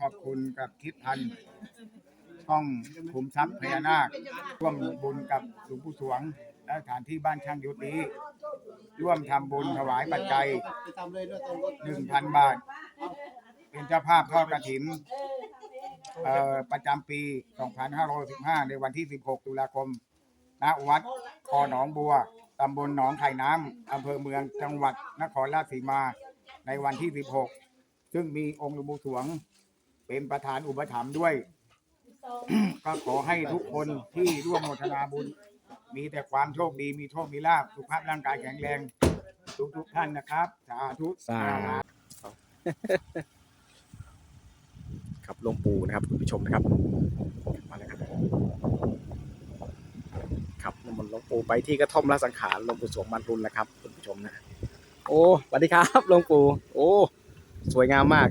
ขอบคุณกับทิศพันธ์ช่องขุมทรัพย์พญานาคร่วมบุญกับหลวงปู่สวง และสถานที่บ้านช่างยุทธนี้ร่วมทำบุญถวายปัจจัย1,000บาท เป็นเจ้าภาพทอดกระถิ่น เอ่อประจำปี 2515ในวันที่ 16 ตุลาคม ณ วัดคอหนองบัว ตำบลหนองไข่น้ำ อำเภอเมืองจังหวัดนครราชสีมา ในวันที่ 16 ซึ่งมีองค์หลวงปู่สวง เป็นประธานอุปถัมภ์ด้วย ก็ขอให้ทุกคนที่ร่วมโมทนาบุญ มีแต่ความโชคดี มีโชค มีลาภ สุขภาพร่างกายแข็งแรง ทุกทุกๆท่านนะครับ สาธุ สา ครับหลวงปู่นะครับคุณผู้ชมนะครับมาเลยครับครับนิมนต์หลวงปู่ไปที่กระท่อมราชสังขารหลวงปู่สวงบรรลุนนะครับคุณผู้ชมนะโอ้สวัสดีครับหลวงปู่โอ้สวยงามมาก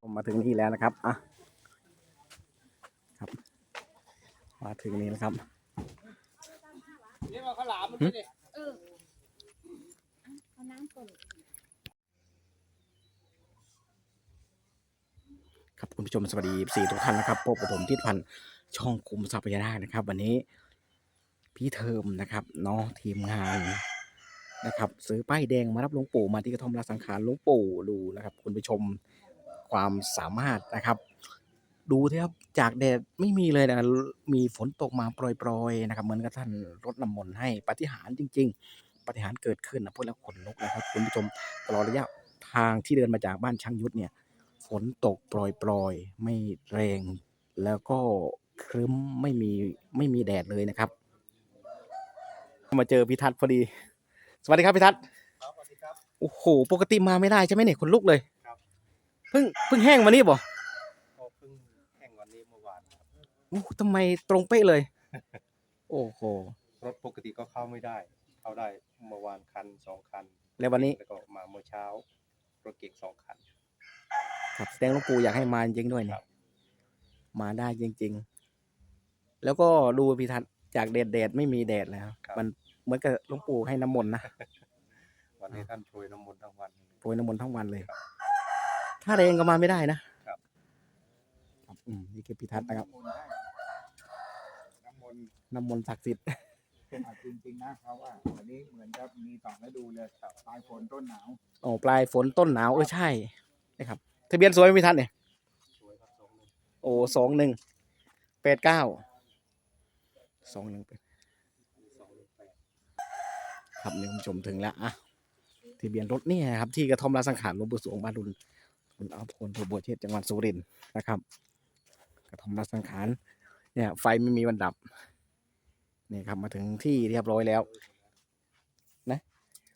ผมมาถึงนี่แล้วนะครับอะครับ มาถึงนี่แล้วครับนี่มาข้าวหลามมันดิเออเอาน้ำก่อน ครับคุณผู้ชมสวัสดีสี่ทุกท่านนะครับพบกับผมทิศพันธ์ช่องคุมทรัพยานาคนะครับ วันนี้พี่เทอมนะครับเนาะทีมงานนะครับ ซื้อป้ายแดงมารับหลวงปู่มาที่กระท่อมราสังขารหลวงปู่ดูนะครับ คุณผู้ชมความสามารถนะครับ ดูเถอะครับจากแดดไม่มีเลยนะมีฝนตกมาโปรยๆนะครับ เหมือนกับท่านรดน้ำมนต์ให้ปฏิหารจริง ๆ ปาฏิหารย์เกิดขึ้นนะพูดแล้วขนลุกนะครับคุณผู้ชมตลอดระยะทางที่เดินมาจากบ้านช่างยุทธเนี่ย ฝนตกโปรยๆ ไม่แรง แล้วก็ครึ้มไม่มีไม่มีแดดเลยนะครับ มาเจอพิทัศน์พอดี สวัสดีครับพิทัศน์ครับสวัสดีครับโอ้โหปกติมาไม่ได้ใช่ไหมเนี่ยคนลุกเลยครับเพิ่งเพิ่งแห้งมานี่บ่ก็เพิ่งแข่งวันนี้เมื่อวานครับโอ้ทำไมตรงเป๊ะเลย โอ้โหรถปกติก็เข้าไม่ได้ เข้าได้ เมื่อวานคันสองคันแล้ววันนี้แล้วก็มาเมื่อเช้ารถเก๋งสองคัน ครับแสดงหลวงปู่อยากให้มาจริงๆด้วยเนี่ครัยบ มาได้จริง ๆ แล้วก็ดูพิทัศน์จากแดดแดดไม่มีแดดแล้วมันเหมือนกับหลวงปู่ให้น้ำมนต์นะวันนี้ท่านโปรยน้ำมนต์ทั้งวัน โปรยน้ำมนต์ทั้งวันเลยครับถ้าแรงก็มาไม่ได้นะครับ ครับอืมนี่คือพิทัศน์นะครับน้ำมนต์น้ำมนต์ศักดิ์สิทธิ์ อะจริงๆนะเขาว่าวันนี้เหมือนกับมีสองฤดูเลยปลายฝนต้นหนาวโอ้ปลายฝนต้นหนาวเออใช่นะครับทะเบียนสวยไหมพิทัศน์เนี่ยสวยครับสองหนึ่งโอ้สองหนึ่งแปดเก้าสองหนึ่งแปดสองหนึ่งแปดครับนี่คุณผู้ชมถึงแล้วอะทะเบียนรถเนี่ยนะครับที่กระท่อมราชสังขารหลวงปู่สวงบารุนคุณอาพลเทอร์บัวเชษจังหวัดสุรินทร์นะครับ กระท่อมราชสังขารเนี่ยไฟไม่มีวันดับ นี่ครับมาถึงที่เรียบร้อยแล้ว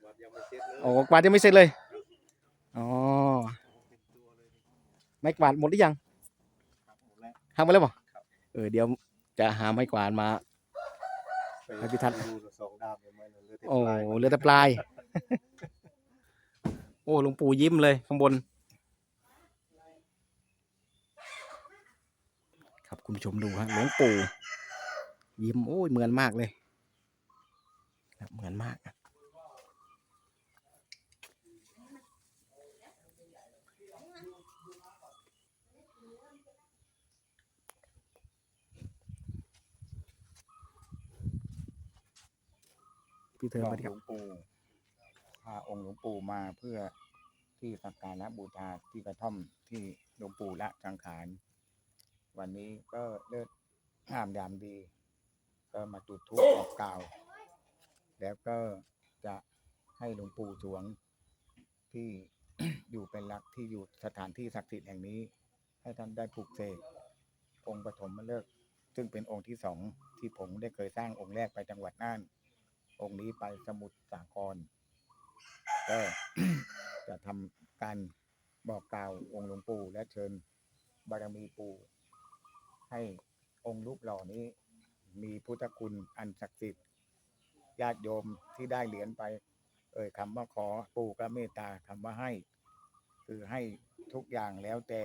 วัดยังไม่เสร็จเลยโอ้กวาดยังไม่เสร็จเลยอ๋อไม้กวาดหมดหรือยังทำไปแล้วป่ะเออเดี๋ยวจะหาไม้กวาดมาให้พี่ทัศน์โอ้เหลือแต่ปลาย โอ้หลวงปู่ยิ้มเลยข้างบน ครับคุณผู้ชมดูฮะหลวงปู่ ยิ้มโอ้ยเหมือนมากเลยครับเหมือนมากอะพี่เธอก็มาดิหคลรับวงปู่พาองค์หลวงปู่มาเพื่อที่สักการะบูชาที่กระท่อมที่หลวงปู่ละสังขาร วันนี้ก็เลิกห้ามยามดี ก็มาจุดธูปบอกกล่าว แล้วก็จะให้หลวงปู่สวงที่อยู่เป็นหลักที่อยู่สถานที่ศักดิ์สิทธิ์แห่งนี้ ให้ท่านได้ปลุกเสกองค์ปฐมฤกษ์ซึ่งเป็นองค์ที่สองที่ผมได้เคยสร้างองค์แรกไปจังหวัดน่าน องค์นี้ไปสมุทรสาครก็จะทำการบอกกล่าวองค์หลวงปู่และเชิญบารมีปู่ให้องค์รูปหล่อนี้ มีพุทธคุณอันศักดิ์สิทธิ์ญาติโยมที่ได้เหรียญไป เอ่ยคำว่าขอปู่ก็เมตตาคำว่าให้ คือให้ทุกอย่างแล้วแต่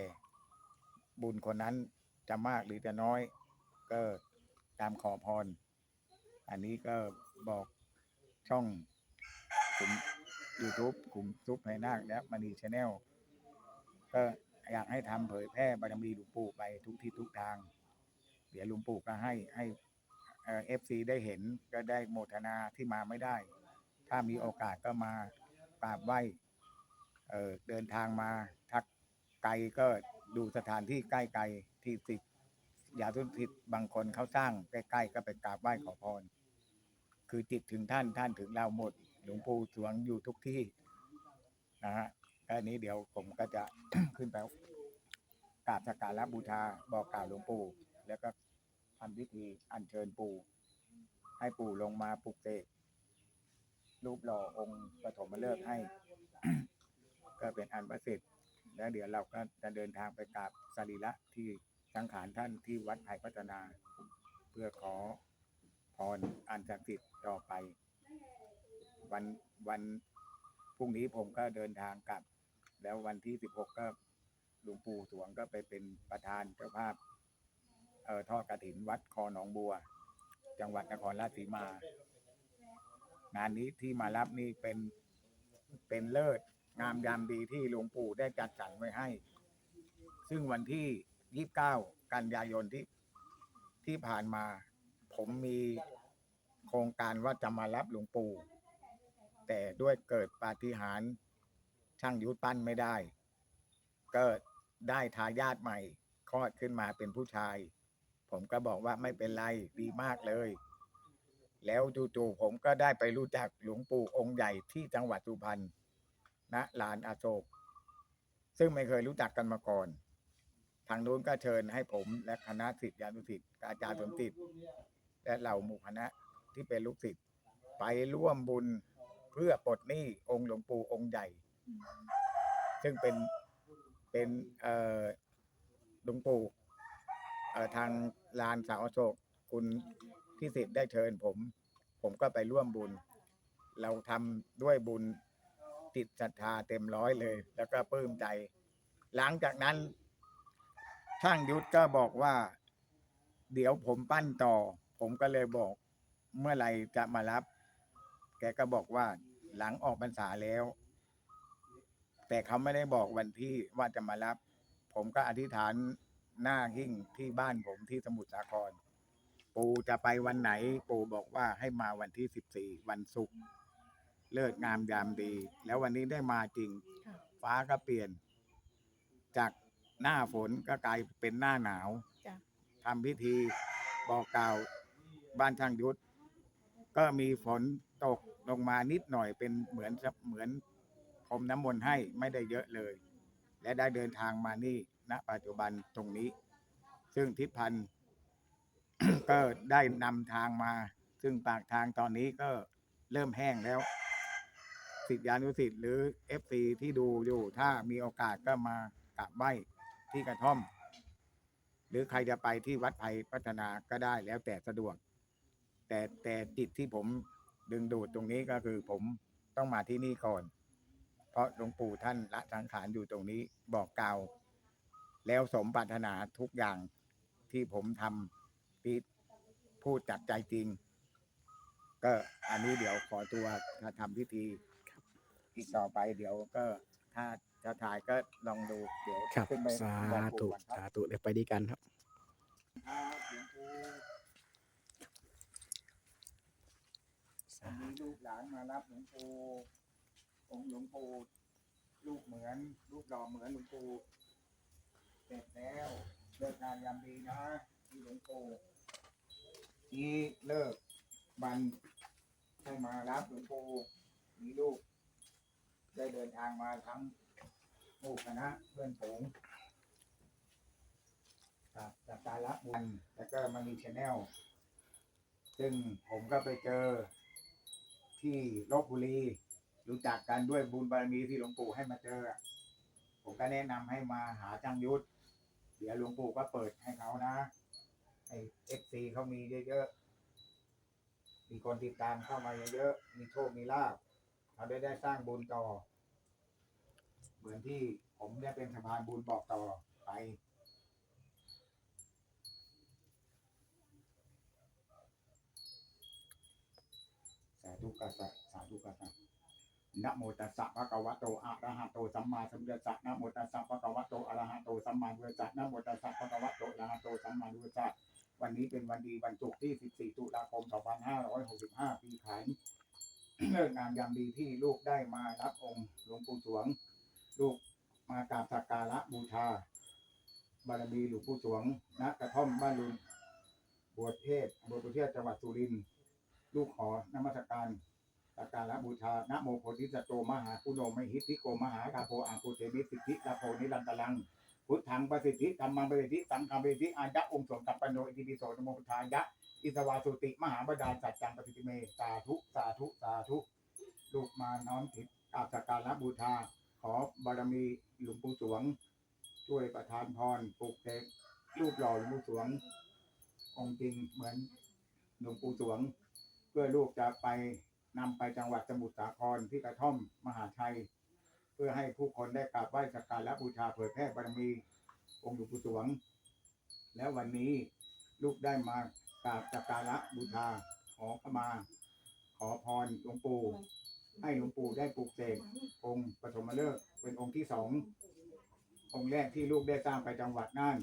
บุญคนนั้นจะมากหรือจะน้อย ก็ตามขอพร อันนี้ก็บอกช่องกลุ่ม YouTube กลุ่มซุปไฮนาคและมณีชาแนลก็อยากให้ทำเผยแพร่บารมีหลวงปู่ไปทุกที่ทุกทาง เดี๋ยวหลวงปู่ก็ให้ให้ เอฟซีได้เห็นก็ได้โมทนาที่มาไม่ได้ ถ้ามีโอกาสก็มากราบไหว้เอ่อเดินทางมาทักไกลก็ดูสถานที่ใกล้ๆที่ติดยาทุนทิศบางคนเขาสร้างใกล้ๆก็ไปกราบไหว้ขอพร คือจิตถึงท่านท่านถึงเราหมด หลวงปู่สวงอยู่ทุกที่นะฮะอันนี้เดี๋ยวผมก็จะขึ้นไปกราบสักการะบูชาบอกกล่าวหลวงปู่แล้วก็ำพิธีอัญเชิญปู่ ให้ปู่ลงมาปลุกเสกรูปหล่อองค์ปฐมฤกษ์ให้ ก็เป็นอันประสิทธิ์แล้วเดี๋ยวเราก็จะเดินทางไปกราบสรีระที่สังขารท่านที่วัดไผ่พัฒนา เพื่อขอพรอันศักดิ์สิทธิ์ต่อไป วันวันพรุ่งนี้ผมก็เดินทางกลับ แล้ววันที่สิบหกก็หลวงปู่สวงก็ไปเป็นประธานเจ้าภาพ เออทอดกระถินวัดคอหนองบัว จังหวัดนครราชสีมา งานนี้ที่มารับนี่เป็นเป็นเลิศงามยามดีที่หลวงปู่ได้จัดสรรไว้ให้ ซึ่งวันที่ 29 กันยายนที่ที่ผ่านมา ผมมีโครงการว่าจะมารับหลวงปู่ แต่ด้วยเกิดปาฏิหาริย์ช่างยุทธปั้นไม่ได้ก็ได้ทายาทใหม่คลอดขึ้นมาเป็นผู้ชาย ผมก็บอกว่าไม่เป็นไรดีมากเลย แล้วจู่ๆผมก็ได้ไปรู้จักหลวงปู่องค์ใหญ่ที่จังหวัดสุพรรณณลานอโศกซึ่งไม่เคยรู้จักกันมาก่อน ทางนู้นก็เชิญให้ผมและคณะศิษยานุศิษย์อาจารย์สมจิตและเหล่าหมู่คณะที่เป็นลูกศิษย์ไปร่วมบุญเพื่อปลดหนี้องค์หลวงปู่องค์ใหญ่ ซึ่งเป็นเป็นเอ่อหลวงปู่ เอ่อทางลานสาอโศกคุณพิสิทธิ์ได้เชิญผม ผมก็ไปร่วมบุญ เราทำด้วยบุญติดศรัทธาเต็มร้อยเลย แล้วก็ปลื้มใจ หลังจากนั้น ช่างยุทธก็บอกว่า เดี๋ยวผมปั้นต่อ ผมก็เลยบอก เมื่อไหร่จะมารับ แกก็บอกว่าหลังออกพรรษาแล้ว แต่เขาไม่ได้บอกวันที่ว่าจะมารับ ผมก็อธิษฐาน หน้าหิ้งที่บ้านผมที่สมุทรสาคร ปู่จะไปวันไหน ปู่บอกว่าให้มาวันที่สิบสี่วันศุกร์เลิกงามยามดี แล้ววันนี้ได้มาจริงค่ะฟ้าก็เปลี่ยน จากหน้าฝนก็กลายเป็นหน้าหนาวจ้ะทำพิธีบอกกล่าวบ้านช่างยุทธก็มีฝนตกลงมานิดหน่อยเป็นเหมือนเหมือนพรมน้ำมนต์ให้ไม่ได้เยอะเลย และได้เดินทางมานี่ ณปัจจุบันตรงนี้ ซึ่งทิศพันธ์ก็ได้นำทางมา ซึ่งปากทางตอนนี้ก็เริ่มแห้งแล้วสิทธิานุสิทธิ์หรือเอฟซีที่ดูอยู่ ถ้ามีโอกาสก็มากราบไหว้ที่กระท่อม หรือใครจะไปที่วัดไผ่พัฒนาก็ได้แล้วแต่สะดวก แต่แต่จิตที่ผมดึงดูดตรงนี้ก็คือผมต้องมาที่นี่ก่อน เพราะหลวงปู่ท่านละสังขารอยู่ตรงนี้บอกกล่าว แล้วสมปรารถนาทุกอย่างที่ผมทำที่พูดจากใจจริง ก็อันนี้เดี๋ยวขอตัวถ้าทำพิธีอีกต่อไปเดี๋ยวก็ถ้าจะถ่ายก็ลองดูเดี๋ยวครับขึ้นไปสาบอกธุปู่ก่อนครับสาธุเดี๋ยวไปดีกันครับครับหลวงปู่วันนี้ลูกหลานมารับหลวงปู่องค์หลวงปู่ลูกเหมือน ลูกหล่อเหมือนหลวงปู่ เสร็จแล้วเลิกงานยามดีนะที่หลวงปู่ที่เลิกวันให้มารับหลวงปู่มีลูก ได้เดินทางมาทั้งหมู่คณะเพื่อนฝูงครับจากการละบุญแล้วก็มันมีชแนลซึ่งผมก็ไปเจอที่ลบบุรีรู้จักกันด้วยบุญบารมีที่หลวงปู่ให้มาเจอ ผมก็แนะนำให้มาหาจังยุทธ ดี๋ยวหลวงปู่ก็เปิดให้เขานะให้เอฟซีเขามีเยอะๆมีคนติดตามเข้ามาเยอะๆมีโชคมีลาบเขาได้ได้สร้างบุญต่อ เหมือนที่ผมได้เป็นสะพานบุญบอกต่อไปสาธุกัสสะสาธุกัสสะ นะโมตัสสะภะคะวะโตอะระหะโตสัมมาสัมพุทธัสสะนะโมตัสสะภะคะวะโตอะระหะโตสัมมาสัมพุทธัสสะนะโมตัสสะภะคะวะโตอะระหะโตสัมมาสัมพุทธัสสะวันนี้เป็นวันดีวันศุกร์ที่ 14 ตุลาคม 2565 ปีขานเลิกงามยามดีที่ลูกได้มารับองค์หลวงปู่สวง ลูกมากราบสักการะบูชา บารมีหลวงปู่สวงณกระท่อมบ้านลุนบวชเทศบวชประเทศจังหวัดสุรินทร์ลูกขอนมัสการ สักการะบูชานะโมโพธิสัตโตมหาคุโนมหิทธิโกมหากาโพอังคุเทมิสิทธิลาโพนิรันตลัง พุทธังประสิทธิธรรมังประสิทธิสังฆังประสิทธิอายะองค์สมกัปปโนอิติปิโสนโมพุทธายะ อิสวาสุติ มหาบดาลสัจจังปฏิติเมสาธุสาธุสาธุลูกมาน้อมถิตกราสักการะบูชาขอบารมีหลวงปู่สวง ช่วยประทานพรปลุกเสกรูปหล่อหลวงปู่สวง องค์จริงเหมือนหลวงปู่สวง เพื่อลูกจะไป นำไปจังหวัดสมุทรสาครที่กระท่อมมหาชัย เพื่อให้ผู้คนได้กราบไหว้สักการะบูชาเผยแพร่บารมีองค์หลวงปู่สวง แล้ววันนี้ลูกได้มากราบสักการะบูชาขอขมา ขอพรหลวงปู่ให้หลวงปู่ได้ปลูกเสกองค์ปฐมฤกษ์เป็นองค์ที่สององค์แรกที่ลูกได้สร้างไปจังหวัดน่าน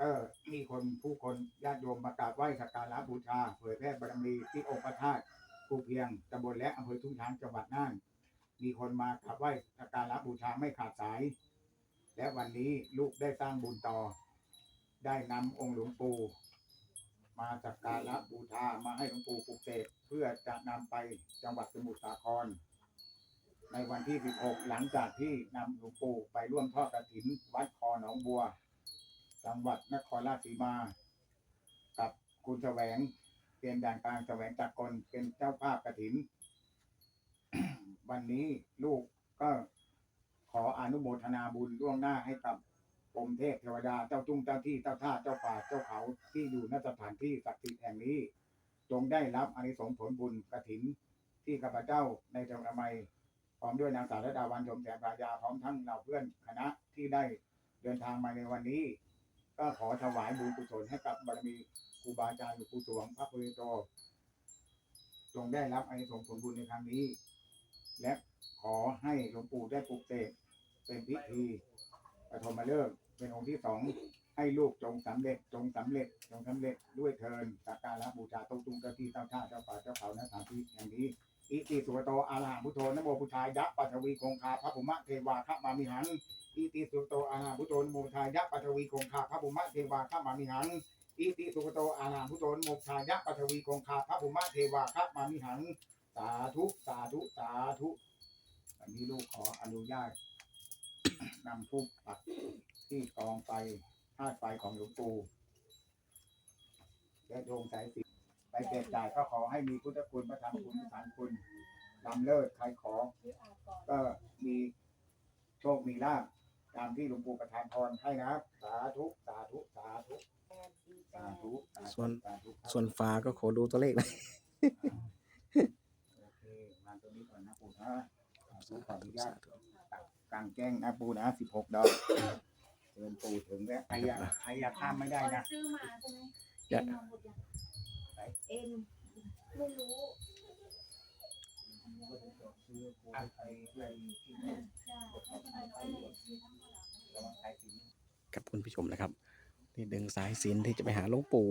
ก็มีคนผู้คนญาติโยมมากราบไหว้สักการะบูชาเผยแพร่บารมีที่องค์พระธาตุ ภูเพียงตำบลและอำเภอทุ่งช้างจังหวัดน่าน มีคนมากราบไหว้สักการะบูชาไม่ขาดสาย และวันนี้ลูกได้สร้างบุญต่อ ได้นำองค์หลวงปู่มาสักการะบูชามาให้หลวงปู่ปลุกเสกเพื่อจะนำไปจังหวัดสมุทรสาคร ในวันที่ 16 หลังจากที่นำหลวงปู่ไปร่วมทอดกฐินวัดคอหนองบัว จังหวัดนครราชสีมา กับคุณแสวง เป็นด่านกลางแสวงจากกลเป็นเจ้าภาพกฐิน วันนี้ลูกก็ขออนุโมทนาบุญล่วงหน้าให้กับกรมเทพเทวดาเจ้าทุ่งเจ้าที่เจ้าท่าเจ้าป่าเจ้าเขาที่อยู่ณสถานที่ศักดิ์สิทธิ์แห่งนี้ จงได้รับอานิสงส์ผลบุญกฐินที่ข้าพเจ้าในจงหวัดไม่พร้อมด้วยนางสาวระดาวันชมแสงปรายาพร้อมทั้งเหล่าเพื่อนคณะที่ได้เดินทางมาในวันนี้ ก็ขอถวายบุญกุศลให้กับบารมี ครูบาอาจารย์หลวงปู่สวงพระพุทธโตจงได้รับอานิสงส์ผลบุญในครั้งนี้ และขอให้หลวงปู่ได้ปลุกเสกเป็นพิธีปฐมฤกษ์เป็นองค์ที่สองให้ลูกจงสำเร็จจงสำเร็จจงสำเร็จด้วยเทินสักการะบูชาตรงตุงเจ้าที่เจ้าท่าเจ้าป่าเจ้าเขาณสถานที่แห่งนี้อิติสุขโตอาลาพุทโธนโมพุทธายะปัทวีคงคาพระภุมะเทวาขมามิหังอิติสุขโตอาลาพุทโธนโมพุทธายะปัทวีคงคาพระภุมะเทวาขมามิหัง อิติสุขโตอาลาพุทโธนโมพุทธายะปัทวีคงคาพระภุมะเทวาขมามิหัง สาธุสาธุสาธุวันนี้ลูกขออนุญาตนำทูปปักที่กองไฟธาตุไฟของหลวงปู่และโยงสายสิไปแจกจ่ายก็ขอให้มีพุทธคุณพระธรรมคุณพระสารคุณลำเลิศใครขอ ก็มีโชคมีลาภตามที่หลวงปู่ประทานพรให้นะ สาธุ สาธุ สาธุ สาธุสาธุส่วน สาธุครับส่วนฟ้าก็ขอดูตัวเลขหนะโอเคงานตัวนี้ก่อนนะปู่นะสาธุขออนุญาตกลางแจ้งนะปู่นะสิบหกดอกเชิญปู่ถึงแล้วใครอยากใครอยากข้ามไม่ได้นะ ซื้อมาใช่ไหมจะเอ็นมาหมดยังเอ็นไม่รู้อะไอ้ไอ้ที่ใช่ระวังสายสิญจนกับคุณผู้ชมนะครับ ที่ดึงสายสินที่จะไปหาหลวงปู่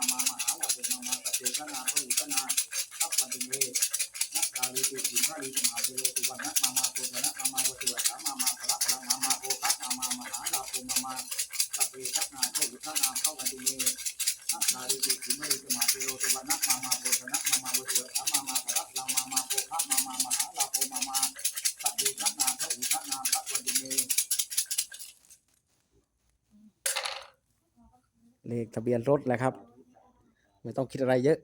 ามามาหาเราเป็นาพหูชนาทัพพันติเมนักาลีติสิงห์ลีสมาเทโลสุวรรณมามาโพธนะมามาวัตุวัมามาพระพลังมามาโพคะมามามหาลาภมามาสัพเพทันาโทวิทนาเข้าวันติเมนัการิติสิมริสมาเทโรตุวันนักมามาโพธนะมามาวัตุวัมามาพระลังมามาโพคะมามามหาลาภมามาสัพเพทันาโทวิทนาเข้าวันติเมเลขทะเบียนรถแหละครับ ไม่ต้องคิดอะไรเยอะ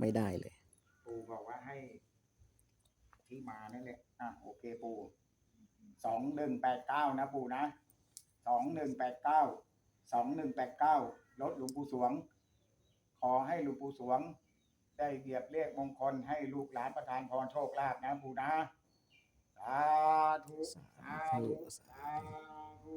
ไม่ได้เลย ปู่บอกว่าให้ ที่มานั่นแหละอะโอเคปู่สองหนึ่งแปดเก้านะปู่นะสองหนึ่งแปดเก้าสองหนึ่งแปดเก้ารถหลวงปู่สวง ขอให้หลวงปู่สวง ได้เหยียบเลขมงคลให้ลูกหลานประทานพรโชคลาภนะปู่นะสาธุสาธุสาธุ